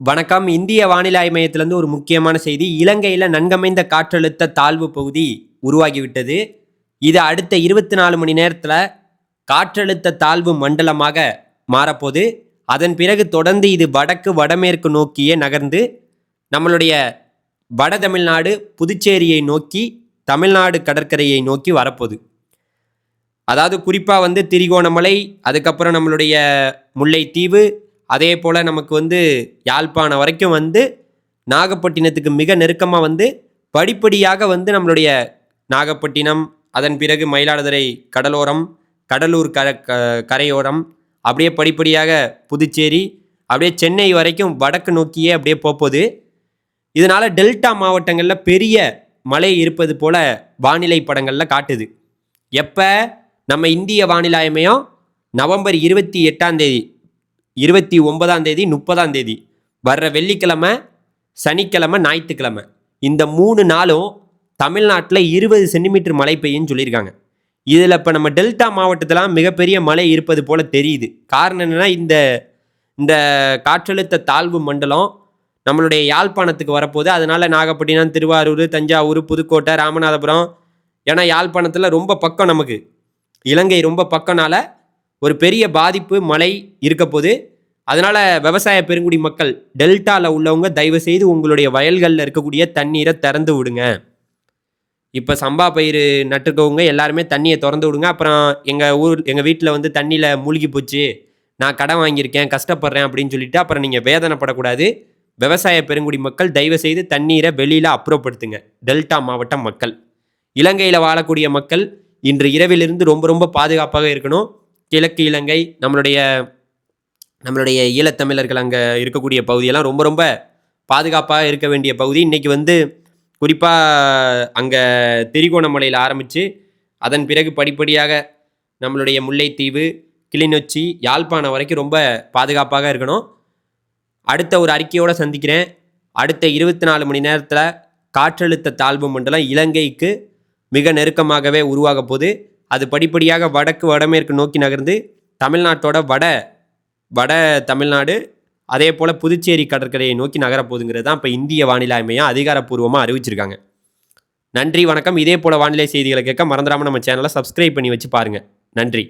வணக்கம். இந்திய வானிலை மையத்திலிருந்து ஒரு முக்கியமான செய்தி. இலங்கையில் நன்கமைந்த காற்றழுத்த தாழ்வு பகுதி உருவாகிவிட்டது. இது அடுத்த இருபத்தி நாலு மணி நேரத்தில் காற்றழுத்த தாழ்வு மண்டலமாக மாறப்போது அதன் பிறகு தொடர்ந்து இது வடக்கு வடமேற்கு நோக்கியே நகர்ந்து நம்மளுடைய வட தமிழ்நாடு புதுச்சேரியை நோக்கி தமிழ்நாடு கடற்கரையை நோக்கி வரப்போகுது. அதாவது குறிப்பாக வந்து திரிகோணமலை அதுக்கப்புறம் நம்மளுடைய முல்லைத்தீவு அதே போல் நமக்கு வந்து யாழ்ப்பாணம் வரைக்கும் வந்து நாகப்பட்டினத்துக்கு மிக நெருக்கமாக வந்து படிப்படியாக வந்து நம்மளுடைய நாகப்பட்டினம் அதன் பிறகு மயிலாடுதுறை கடலோரம் கடலூர் கர க- கரையோரம் அப்படியே படிப்படியாக புதுச்சேரி அப்படியே சென்னை வரைக்கும் வடக்கு நோக்கியே அப்படியே போகுது இதனால் டெல்டா மாவட்டங்களில் பெரிய மழை இருப்பது போல வானிலை படங்களில் காட்டுது. எப்போ? நம்ம இந்திய வானிலை ஆய்வு நவம்பர் இருபத்தி எட்டாம் தேதி. இருபத்தி ஒன்பதாம் தேதி முப்பதாம் தேதி. வர்ற வெள்ளிக்கிழமை சனிக்கிழமை ஞாயிற்றுக்கிழமை. இந்த மூணு நாளும் தமிழ்நாட்டில் இருபது சென்டிமீட்டர் மழை பெய்யும்னு சொல்லியிருக்காங்க. இதில் இப்போ நம்ம டெல்டா மாவட்டத்திலாம் மிகப்பெரிய மழை இருப்பது போல் தெரியுது. காரணம் என்னென்னா இந்த இந்த காற்றழுத்த தாழ்வு மண்டலம் நம்மளுடைய யாழ்ப்பாணத்துக்கு வரப்போகுது. அதனால் நாகப்பட்டினம் திருவாரூர் தஞ்சாவூர் புதுக்கோட்டை ராமநாதபுரம். ஏன்னா யாழ்ப்பாணத்தில் ரொம்ப பக்கம் நமக்கு. இலங்கை ரொம்ப பக்கம்னால ஒரு பெரிய பாதிப்பு மழை இருக்க போது அதனால் விவசாய பெருங்குடி மக்கள் டெல்டாவில் உள்ளவங்க தயவு செய்து உங்களுடைய வயல்களில் இருக்கக்கூடிய தண்ணீரை திறந்து விடுங்க. இப்போ சம்பா பயிர் நட்டுருக்கவங்க எல்லாருமே தண்ணியை திறந்து விடுங்க. அப்புறம் எங்கள் ஊர் எங்கள் வீட்டில் வந்து தண்ணியில் மூழ்கி போச்சு. நான் கடன் வாங்கியிருக்கேன் கஷ்டப்படுறேன் அப்படின்னு சொல்லிட்டு அப்புறம் நீங்கள் வேதனைப்படக்கூடாது. விவசாய பெருங்குடி மக்கள் தயவு செய்து தண்ணீரை வெளியில் அப்புறப்படுத்துங்க. டெல்டா மாவட்ட மக்கள். இலங்கையில் வாழக்கூடிய மக்கள் இன்று இரவிலிருந்து ரொம்ப ரொம்ப பாதுகாப்பாக இருக்கணும். கிழக்கு இலங்கை நம்மளுடைய நம்மளுடைய ஈழத்தமிழர்கள் அங்கே இருக்கக்கூடிய பகுதியெல்லாம் ரொம்ப ரொம்ப பாதுகாப்பாக இருக்க வேண்டிய பகுதி. இன்றைக்கி வந்து குறிப்பாக அங்கே திரிகோணமலையில் ஆரம்பித்து அதன் பிறகு படிப்படியாக நம்மளுடைய முல்லைத்தீவு கிளிநொச்சி யாழ்ப்பாணம் வரைக்கும் ரொம்ப பாதுகாப்பாக இருக்கணும். அடுத்த ஒரு அறிக்கையோடு சந்திக்கிறேன். அடுத்த இருபத்தி நாலு மணி நேரத்தில் காற்றழுத்த தாழ்வு மண்டலம் இலங்கைக்கு மிக நெருக்கமாகவே உருவாக போகுது. அது படிப்படியாக வடக்கு வடமேற்கு நோக்கி நகர்ந்து தமிழ்நாட்டோட வட வட தமிழ்நாடு அதே போல் புதுச்சேரி கடற்கரையை நோக்கி நகரப்போகுதுங்கிறது தான் இப்போ இந்திய வானிலை ஆய்வு மையம் அதிகாரப்பூர்வமாக அறிவிச்சிருக்காங்க. நன்றி வணக்கம். இதே போல் வானிலை செய்திகளை கேட்க மறந்துடாமல் நம்ம சேனலை சப்ஸ்கிரைப் பண்ணி வச்சு பாருங்கள் நன்றி.